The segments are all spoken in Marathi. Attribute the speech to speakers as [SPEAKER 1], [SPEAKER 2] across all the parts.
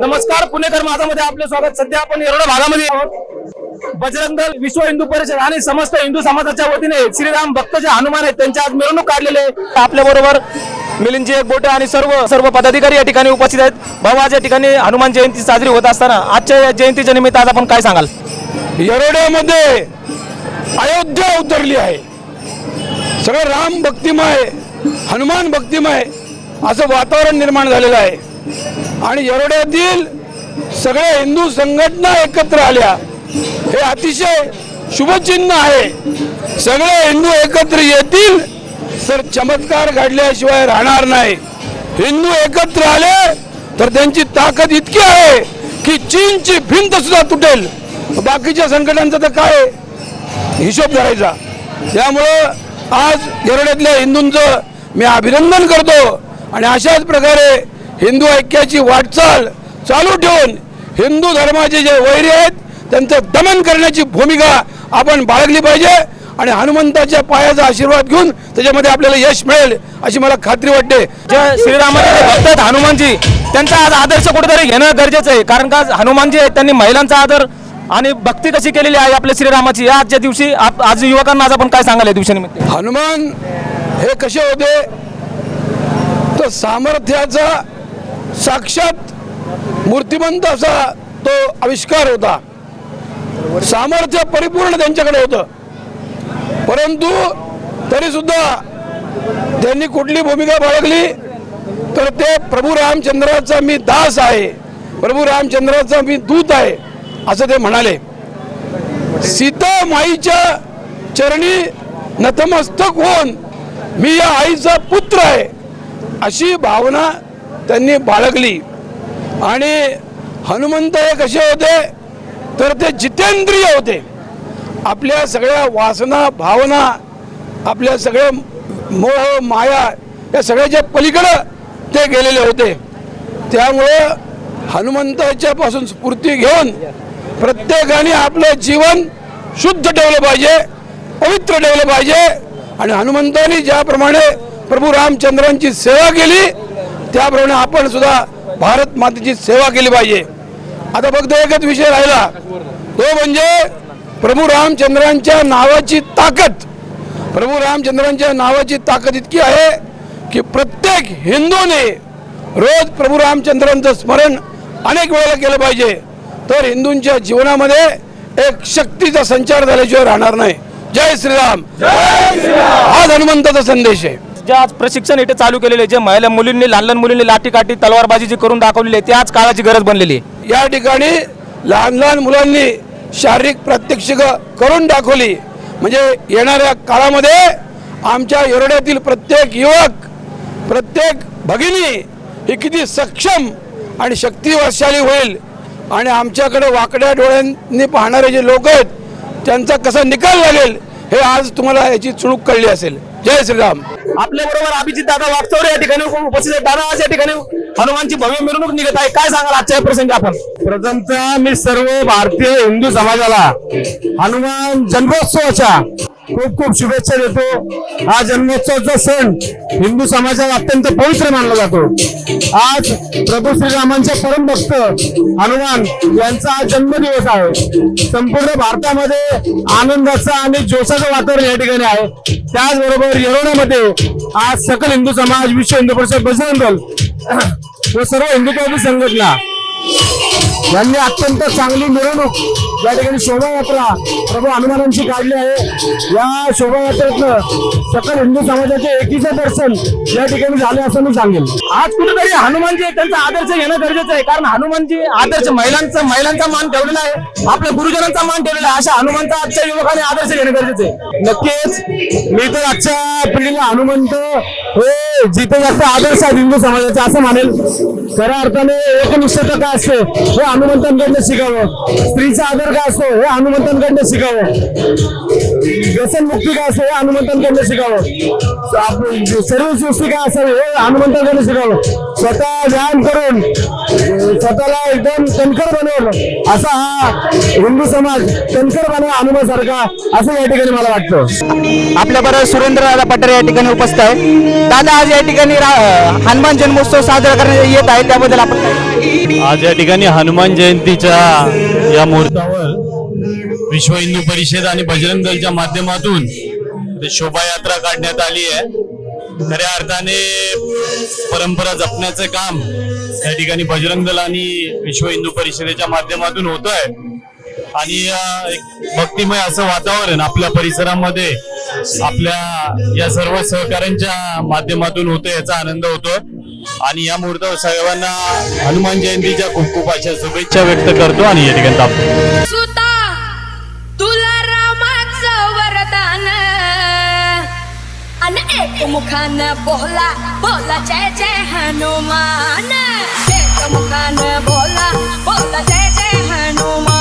[SPEAKER 1] नमस्कार पुणेकर माझामध्ये आपलं स्वागत. सध्या आपण येरोडा भागामध्ये आहोत. बजरंग दल विश्व हिंदू परिषद आणि समस्त हिंदू समाजाच्या वतीने श्रीराम भक्त जे हनुमान आहेत त्यांच्या आज मिरवणूक काढलेले आपल्या बरोबर मिलिंदजी बोटे आणि सर्व सर्व पदाधिकारी या ठिकाणी उपस्थित आहेत. भाऊ आज या ठिकाणी हनुमान जयंती साजरी होत असताना आजच्या या जयंतीच्या निमित्त आज आपण काय सांगाल?
[SPEAKER 2] येरोड्यामध्ये अयोध्या उतरली आहे. सगळं राम भक्तिमय हनुमान भक्तिमय असं वातावरण निर्माण झालेलं आहे. आणि येरोड्यातील सगळ्या हिंदू संघटना एकत्र आल्या. हे अतिशय शुभचिन्ह आहे. सगळे हिंदू एकत्र येतील तर चमत्कार घडल्याशिवाय राहणार नाही. हिंदू एकत्र आले तर त्यांची ताकद इतकी आहे की चीनची भिंत सुद्धा तुटेल. बाकीच्या संकटांचा तर काय? हिशोब धरायचा. त्यामुळं आज येरड्यातल्या हिंदूंचं मी अभिनंदन करतो. आणि अशाच प्रकारे हिंदू ऐक्याची वाटचाल चालू ठेवून हिंदू धर्माचे जे वैरी आहेत त्यांचं दमन करण्याची भूमिका आपण बाळगली पाहिजे आणि हनुमंताच्या पायाचा आशीर्वाद घेऊन त्याच्यामध्ये आपल्याला यश मिळेल अशी मला खात्री वाटते.
[SPEAKER 1] जे श्रीरामाचे भक्त आहेत हनुमानजी त्यांचा आज आदर्श कुठेतरी घेणं गरजेचं आहे. कारण का हनुमानजी आहेत त्यांनी महिलांचा आदर आणि भक्ती कशी केलेली आहे आपल्या श्रीरामाची या आजच्या दिवशी आज युवकांना आज आपण काय सांगाल या दिवसानिमित्त
[SPEAKER 2] हनुमान हे कसे होते? तर सामर्थ्याचा साक्षात मूर्तिमंत असा तो आविष्कार होता. सामर्थ्य परिपूर्ण त्यांच्याकडे होतं. परंतु तरी सुद्धा त्यांनी कुठली भूमिका बाळगली? तर ते प्रभू रामचंद्राचा मी दास आहे. प्रभू रामचंद्राचा मी दूत आहे असं ते म्हणाले. सीता माईच्या चरणी नतमस्तक होऊन मी या आईचा पुत्र आहे अशी भावना त्यांनी बाळगली. आणि हनुमंत हे कसे होते? तर ते जितेंद्रिय होते. आपल्या सगळ्या वासना भावना आपल्या सगळ्या मोह माया या सगळ्याच्या पलीकडं ते गेलेले होते. त्यामुळं हनुमंताच्यापासून स्फूर्ती घेऊन प्रत्येकाने आपलं जीवन शुद्ध ठेवलं पाहिजे पवित्र ठेवलं पाहिजे. आणि हनुमंतांनी ज्याप्रमाणे प्रभू रामचंद्रांची सेवा केली त्याप्रमाणे आपण सुद्धा भारत मातेची सेवा केली पाहिजे. आता फक्त एकच विषय राहिला. तो म्हणजे प्रभू रामचंद्रांच्या नावाची ताकद. प्रभू रामचंद्रांच्या नावाची ताकद इतकी आहे की प्रत्येक हिंदूने रोज प्रभू रामचंद्रांचं स्मरण अनेक वेळेला केलं पाहिजे. तर हिंदूंच्या जीवनामध्ये एक शक्तीचा संचार झाल्याशिवाय राहणार नाही. जय श्रीराम. हाच हनुमंताचा संदेश आहे.
[SPEAKER 1] जे आज प्रशिक्षण इथे चालू केलेले आहे, जे महिला मुलींनी लहान लहान मुलींनी लाठीकाठी तलवारबाजी जी करून दाखवलेली आहे ती आज काळाची गरज बनलेली आहे.
[SPEAKER 2] या ठिकाणी लहान लहान मुलांनी शारीरिक प्रात्यक्षिक करून दाखवली. म्हणजे येणाऱ्या काळामध्ये आमच्या येरड्यातील प्रत्येक युवक प्रत्येक भगिनी ही किती सक्षम आणि शक्तिवशाली होईल. आणि आमच्याकडे वाकड्या डोळ्यांनी पाहणारे जे लोक आहेत त्यांचा कसा निकाल लागेल हे आज तुम्हाला याची चुणूक कळली असेल. जय श्रीराम.
[SPEAKER 1] आपल्या बरोबर अभिजित दादा वागचौरे या ठिकाणी उपस्थित आहेत. दादा आज या ठिकाणी हनुमानची भव्य मिरवणूक निघत आहे. काय सांगाल आजच्या प्रसंगी आपण?
[SPEAKER 3] प्रथमतः मी सर्व भारतीय हिंदू समाजाला हनुमान जन्मोत्सवाच्या खूप खूप शुभेच्छा देतो. हा जन्मोत्सवाचा सण हिंदू समाजात अत्यंत पवित्र मानला जातो. आज प्रभू श्रीरामांचे परम भक्त हनुमान यांचा आज जन्मदिवस आहे. संपूर्ण भारतामध्ये आनंदाचा आणि जोशाचं वातावरण या ठिकाणी आहे. त्याचबरोबर येरोण्यामध्ये आज सकल हिंदू समाज विश्व हिंदू परिषद बजरंग दल व सर्व हिंदुत्वादी संघटना यांनी अत्यंत चांगली मिरवणूक या ठिकाणी शोभायात्रा प्रभू हनुमानांची काढली आहे. या शोभायात्रेतनं सकल हिंदू समाजाचे एकीचे दर्शन या ठिकाणी झाले असं मी सांगेन
[SPEAKER 1] आज कुठेतरी हनुमानजी आहे, त्यांचा आदर्श घेणं गरजेचं आहे कारण हनुमानजी आदर्श महिलांचा महिलांचा मान ठेवलेला आहे आपल्या गुरुजनांचा मान ठेवलेला आहे अशा हनुमानचा आजच्या युवकाने आदर्श घेणं गरजेचं आहे.
[SPEAKER 3] नक्कीच मी तर आजच्या पिढीला हनुमंत हे जिथे जास्त आदर्श आहे हिंदू समाजाचे असं मानेल. खऱ्या अर्थाने एकनिष्ठता काय असते हे हनुमंतांकडनं शिकावं. स्त्रीचा आदर काय असतो हे हनुमंतांकडनं शिकावं. व्यसनमुक्ती काय असेल हे हनुमंतांनी त्यांना शिकावं आपण सर्व सृष्टी काय असावी हे हनुमंतांनी त्यांना शिकावं. स्वतः व्यायाम करून स्वतःला एकदम कणकर बनवलं असा हा हिंदू समाज कणकर बनवा हनुमान सारखा असं या ठिकाणी मला वाटतं.
[SPEAKER 1] आपल्या बरोबर सुरेंद्र दादा पटेल या ठिकाणी उपस्थित आहे दादा आज या ठिकाणी रा- हनुमान जन्मोत्सव साजरा करण्यात येत आहे त्याबद्दल आपण काय
[SPEAKER 4] आज या ठिकाणी हनुमान जयंतीच्या या मुहूर्तावर विश्व हिंदू परिषद आणि बजरंग दलच्या माध्यमातून शोभायात्रा काढण्यात आली आहे. खऱ्या अर्थाने परंपरा जपण्याचं काम या ठिकाणी बजरंग दल आणि विश्व हिंदू परिषदेच्या माध्यमातून होत आहे आणि एक भक्तिमय असं वातावरण आपल्या परिसरामध्ये आपल्या या सर्व सहकाऱ्यांच्या माध्यमातून होतं याचा आनंद होतो आणि या मुहूर्तावर सर्वांना हनुमान जयंतीच्या खूप खूप अशा शुभेच्छा व्यक्त करतो आणि या ठिकाणी
[SPEAKER 5] मुखान बोला बोला जय जय हनुमान. एक मुखान बोला बोला जय जय हनुमान.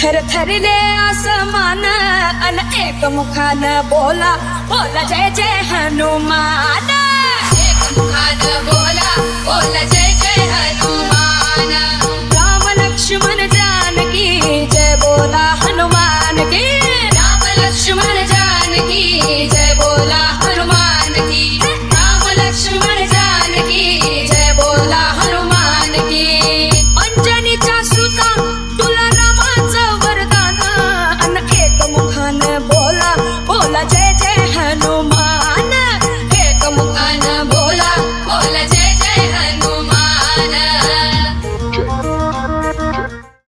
[SPEAKER 5] थरथरले आसमान अन एक मुखान बोला बोला जय जय हनुमान. एक मुखान बोला बोला जय जय हनुमान. राम लक्ष्मण जानकी जय बोला.